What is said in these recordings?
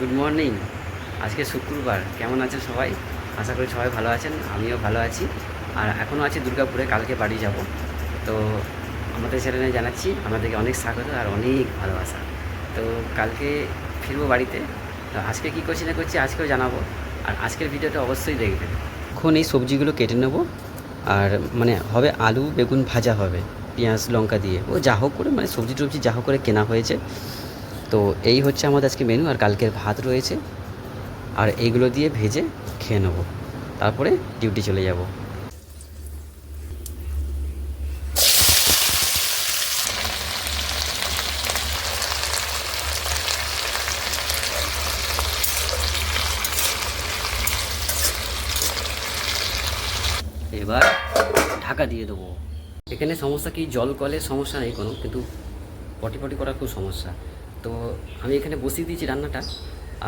Good morning আজকে শুক্রবার। কেমন আছেন সবাই? আশা করি সবাই ভালো আছেন, আমিও ভালো আছি। আর এখনও আছি দুর্গাপুরে, কালকে বাড়ি যাব। তো আমাদের চ্যানেলে জানাচ্ছি আমাদেরকে অনেক স্বাগত আর অনেক ভালোবাসা। তো কালকে ফিরবো বাড়িতে। তো আজকে কী করছি না করছি আজকেও জানাব। আর আজকের ভিডিওটা অবশ্যই দেখবেন। এখন এই সবজিগুলো কেটে নেব। আর মানে হবে আলু, বেগুন ভাজা হবে, পেঁয়াজ, লঙ্কা দিয়ে। ও যা হোক করে মানে সবজি টবজি যা হোক করে কেনা হয়েছে। তো এই হচ্ছে আমাদের আজকে মেনু আর কালকের ভাত রয়েছে। আর এইগুলো দিয়ে ভেজে খেয়ে নেব। তারপরে ডিউটি চলে যাব। এবার ঢাকা দিয়ে দেবো। এখানে সমস্যা কি? জল কলের সমস্যা নেই কোনো, কিন্তু পটি পটি করার খুব সমস্যা। তো আমি এখানে বসিয়ে দিয়েছি রান্নাটা,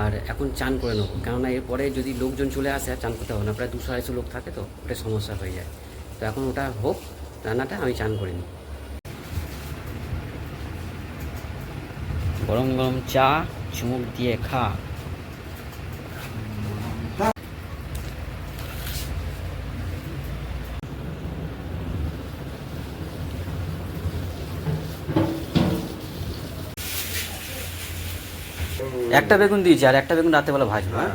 আর এখন চান করে নেব। কেননা এরপরে যদি লোকজন চলে আসে, আর চান করতে হবে না, প্রায় দুশো আড়াইশো লোক থাকে তো, ওটা সমস্যা হয়ে যায়। তো এখন ওটা হোক, রান্নাটা আমি চান করে নিই। গরম গরম চা, চুমুক দিয়ে খা। একটা বেগুন দিয়েছি, আর একটা বেগুন রাত্রেবেলা ভাজবো হ্যাঁ?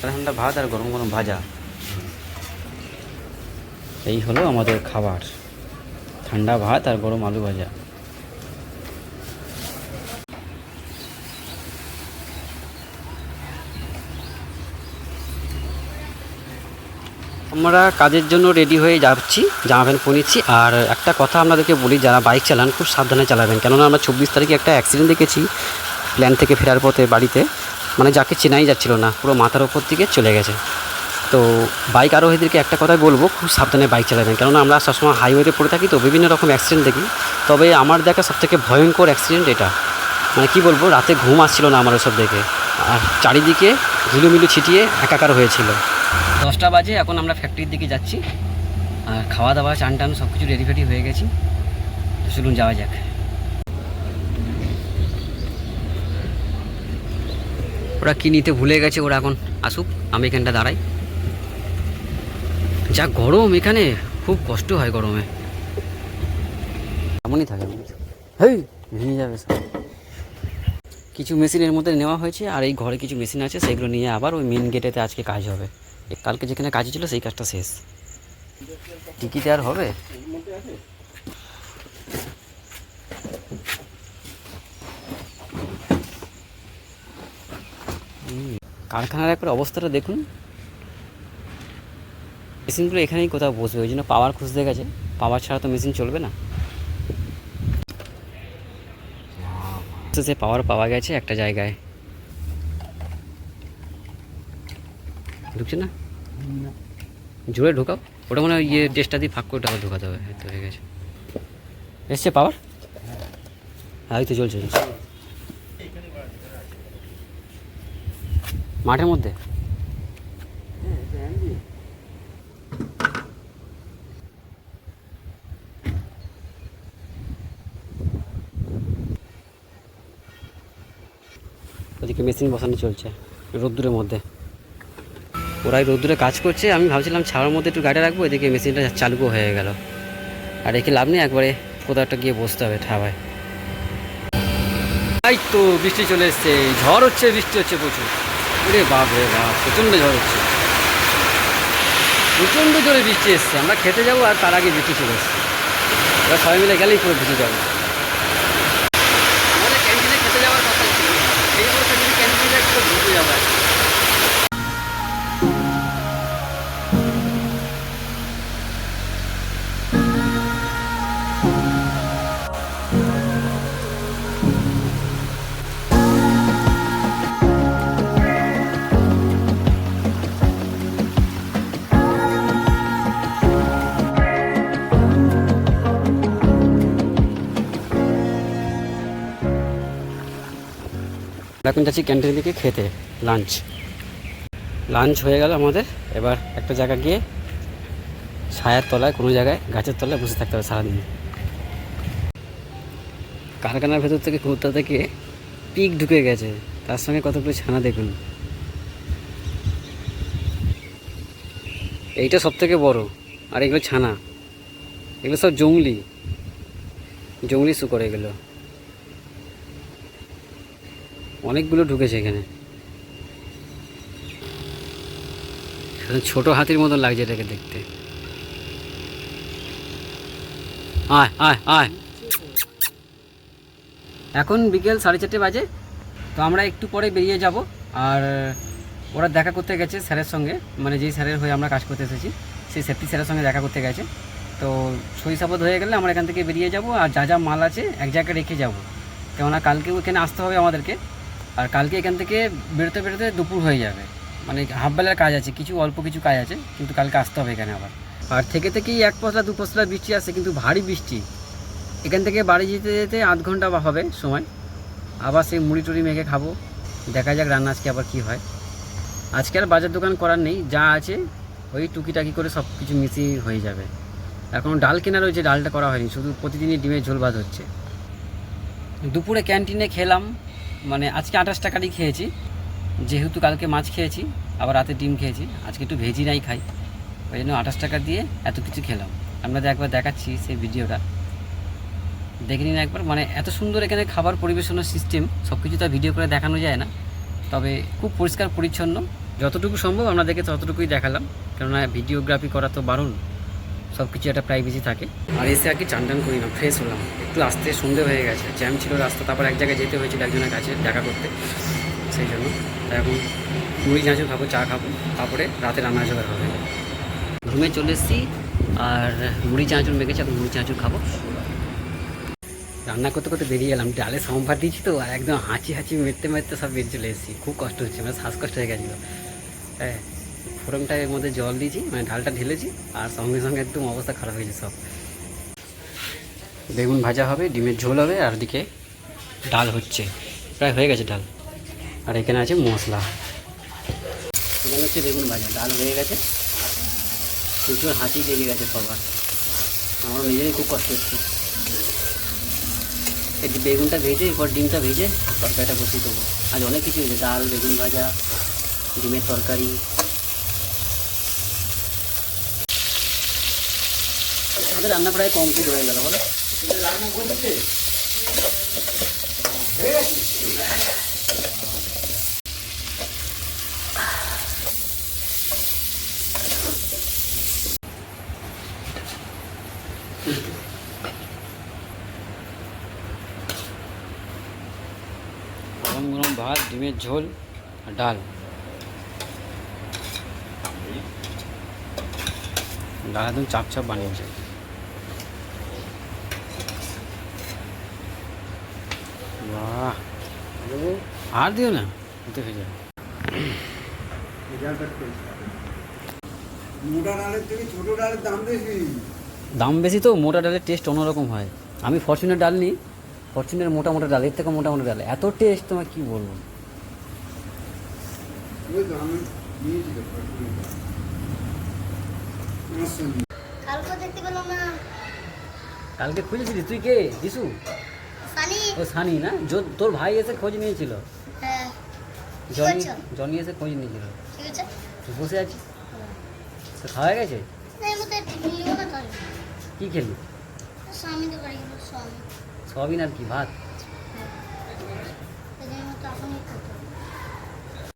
ঠান্ডা ভাত আর গরম গরম ভাজা। এই হলো আমাদের খাবার। ঠান্ডা ভাত আর গরম আলু ভাজা। আমরা কাজের জন্য রেডি হয়ে যাচ্ছি, জামা প্যান্ট পরেছি আর একটা কথা আপনাদেরকে বলি, যারা বাইক চালান, খুব সাবধানে চালাবেন। কেননা আমরা চব্বিশ তারিখে একটা অ্যাক্সিডেন্ট দেখেছি প্ল্যান থেকে ফেরার পথে বাড়িতে। মানে যাকে চেনাই যাচ্ছিল না, পুরো মাথার ওপর দিকে চলে গেছে। তো বাইক আরোহীদেরকে একটা কথাই বলব, খুব সাবধানে বাইক চালাবেন। কেননা আমরা সবসময় হাইওয়েতে পড়ে থাকি, তো বিভিন্ন রকম অ্যাক্সিডেন্ট দেখি। তবে আমার দেখা সবথেকে ভয়ঙ্কর অ্যাক্সিডেন্ট এটা। মানে কি বলব, রাতে ঘুম আসছিল না আমার সব দেখে। আর চারিদিকে ঝিলুমিলু ছিটিয়ে একাকার হয়েছিল। দশটা বাজে এখন আমরা ফ্যাক্টরির দিকে যাচ্ছি। আর খাওয়া দাওয়া চান টান সব কিছু রেডি ফেডি হয়ে গেছি। তো চলুন যাওয়া যাক। ওরা কি নিতে ভুলে গেছে ওরা এখন আসুক আমি এখানটা দাঁড়াই। যা গরম এখানে খুব কষ্ট হয় গরমে। এমনই থাকে। হেই ভেঙে যাবে সব। কিছু মেশিনের মধ্যে নেওয়া হয়েছে আর এই ঘরে কিছু মেশিন আছে সেগুলো নিয়ে আবার ওই মেন গেটেতে আজকে কাজ হবে। কালকে যেখানে কাজ ছিল সেই কাজটা শেষ। টিকিটে আর হবে? কারখানার একবার অবস্থাটা দেখুন। মেশিনগুলো এখানেই কোথাও বসবে, ওই জন্য পাওয়ার খুঁজতে গেছে। পাওয়ার ছাড়া তো মেশিন চলবে না। সে পাওয়ার পাওয়া গেছে একটা জায়গায়। ঢুকছে না? জোরে ঢোকাও। ওটা মনে হয় ইয়ে টেস্টটা দিয়ে ফাঁক করে আবার ঢোকাতে হবে তো হয়ে গেছে। এসছে পাওয়ার হ্যাঁ তো চলছে চলছে। মাঠের মধ্যে? ওদিকে মেশিন বসানো চলছে, রোদ্দুরের মধ্যে। ওরাই রোদ্দুরে কাজ করছে, আমি ভাবছিলাম ছাওয়ার মধ্যে একটু গাড়ি রাখব, এদিকে মেশিনটা চালুও হয়ে গেল। আর রেখে লাভ নেই, একবারে কোথাও একটা গিয়ে বসতে হবে ঠাবায়। তাই তো বৃষ্টি চলে এসছে ঝড় হচ্ছে, বৃষ্টি হচ্ছে প্রচুর। ওরে বাপ রে বাপ, প্রচণ্ড ঝড় হচ্ছে। প্রচণ্ড জোরে বৃষ্টি এসছে, আমরা খেতে যাব আর তার আগে বৃষ্টি চলে এসছে। এবার সবাই মিলে গেলেই পুরো ভিজে যাব। এখন যাচ্ছি ক্যান্টিনের দিকে খেতে লাঞ্চ লাঞ্চ হয়ে গেল আমাদের। এবার একটা জায়গা গিয়ে ছায়ার তলায়, কোনো জায়গায়, গাছের তলায় বসে থাকতে হবে সারাদিন। কারখানার ভেতর থেকে কোথা থেকে পিক ঢুকে গেছে। তার সঙ্গে কতগুলো ছানা দেখুন। এইটা সব থেকে বড়, আর এগুলো ছানা। এগুলো সব জংলি জংলি শুকর এগুলো। অনেকগুলো ঢুকেছে এখানে। ছোট হাতির মতন লাগছে এটাকে দেখতে। আয় আয় আয়। এখন বিকেল সাড়ে চারটে বাজে, তো আমরা একটু পরে বেরিয়ে যাব। আর ওরা দেখা করতে গেছে স্যারের সঙ্গে মানে যেই স্যারের হয়ে আমরা কাজ করতে এসেছি, সেই সেফটি স্যারের সঙ্গে দেখা করতে গেছে। তো সাপত হয়ে গেলে আমরা এখান থেকে বেরিয়ে যাব, আর যা যা মাল আছে এক জায়গায় রেখে যাব। কেননা কালকেও এখানে আসতে হবে আমাদেরকে। আর কালকে এখান থেকে বেরোতে বেরোতে দুপুর হয়ে যাবে। মানে হাফ বেলার কাজ আছে, কিছু অল্প কিছু কাজ আছে, কিন্তু কালকে আসতে হবে এখানে আবার। আর থেকে থেকেই এক পশলা, দু পশলা বৃষ্টি আসে, কিন্তু ভারী বৃষ্টি। এখান থেকে বাড়ি যেতে যেতে আধ ঘণ্টা বা হবে সময়। আবার সেই মুড়ি টুড়ি মেখে খাব। দেখা যাক রান্না আজকে আবার কি হয়। আজকে আর বাজার দোকান করার নেই, যা আছে, ওই টুকিটাকি করে সব কিছু মিশিয়ে হয়ে যাবে। এখন ডাল কেনা রয়েছে, ডালটা করা হয়নি, শুধু প্রতিদিনই ডিমের ঝোল ভাত হচ্ছে। দুপুরে ক্যান্টিনে খেলাম মানে আজকে আঠাশ টাকারই খেয়েছি। যেহেতু কালকে মাছ খেয়েছি, আবার রাতে ডিম খেয়েছি, আজকে একটু ভেজি নাই খাই। ওই জন্য আঠাশ টাকা দিয়ে এত কিছু খেলাম। আপনাদের একবার দেখাচ্ছি সেই ভিডিওটা। দেখে নিন একবার। মানে এত সুন্দর এখানে খাবার পরিবেশনের সিস্টেম সব কিছু তো ভিডিও করে দেখানো যায় না। তবে খুব পরিষ্কার পরিচ্ছন্ন। যতটুকু সম্ভব আপনাদেরকে ততটুকুই দেখালাম। কেননা ভিডিওগ্রাফি করা তো বারণ। সব কিছু একটা প্রাইভেসি থাকে। আর এসে আর কি চান টান করি না ফ্রেশ হলাম। একটু আসতে সন্ধে হয়ে গেছে জ্যাম ছিল রাস্তা, তারপর এক জায়গায় যেতে হয়েছিল একজনের কাছে দেখা করতে, সেই জন্য। এখন মুড়ি ঝাঁঝু খাব, চা খাব, তারপরে রাতে রান্না জোগাড় হবে। রুমে চলে এসেছি, আর মুড়ি চাঁচুর মেখেছি, এখন মুড়ি চাঁচুর খাব। রান্না করতে করতে বেরিয়ে এলাম, ডালে সম্ভার দিয়েছি তো একদম হাঁচি হাঁচি, মেরতে মেরতে সব বেরিয়ে চলে এসেছি। খুব কষ্ট হচ্ছে মানে শ্বাসকষ্ট হয়ে গেছিল। হ্যাঁ। ফোড়নটা এর মধ্যে জল দিয়েছি মানে ডালটা ঢেলেছি, আর সঙ্গে সঙ্গে একদম অবস্থা খারাপ হয়েছে সব। বেগুন ভাজা হবে, ডিমের ঝোল হবে, আর দিকে ডাল হচ্ছে। প্রায় হয়ে গেছে ডাল। আর এখানে আছে মশলা। এখানে হচ্ছে বেগুন ভাজা, ডাল হয়ে গেছে। প্রচুর হাঁচি লেগে গেছে সবার। আমার নিজেরই খুব কষ্ট হচ্ছে। একটু বেগুনটা ভেজে, এরপর ডিমটা ভেজে তরকারিটা বসিয়ে দেবো। আজ অনেক কিছু হয়েছে, ডাল, বেগুন ভাজা, ডিমের তরকারি। আমাদের রান্না প্রায় কমপ্লিট হয়ে গেল বলো গরম গরম ভাত ডিমের ঝোল আর ডাল ডাল একদম চাপ চাপ বানিয়েছে বাহ। আর দিও না এতে যাবে মোটা ডালের থেকে ছোট ডালের দাম বেশি। দাম বেশি তো মোটা ডালের টেস্ট অন্যরকম হয়। আমি ফরচুনের ডাল নিই ফরচুনের মোটা মোটা ডাল এর থেকে মোটা মোটা ডাল। এত টেস্ট তোমার কি বলব? কালকে খুঁজেছিলি তুই কে? দিশু? সানি ও সানি না? তোর ভাই এসে খোঁজ নিয়েছিল? হ্যাঁ। জনি? জনি এসে খোঁজ নিয়েছিল। ঠিক আছে তুই বসে আছি। তো খাওয়া গেছে? কি খেলি? স্বামী তো বাড়ি গেল স্বামী। সয়াবিন আর কি ভাত?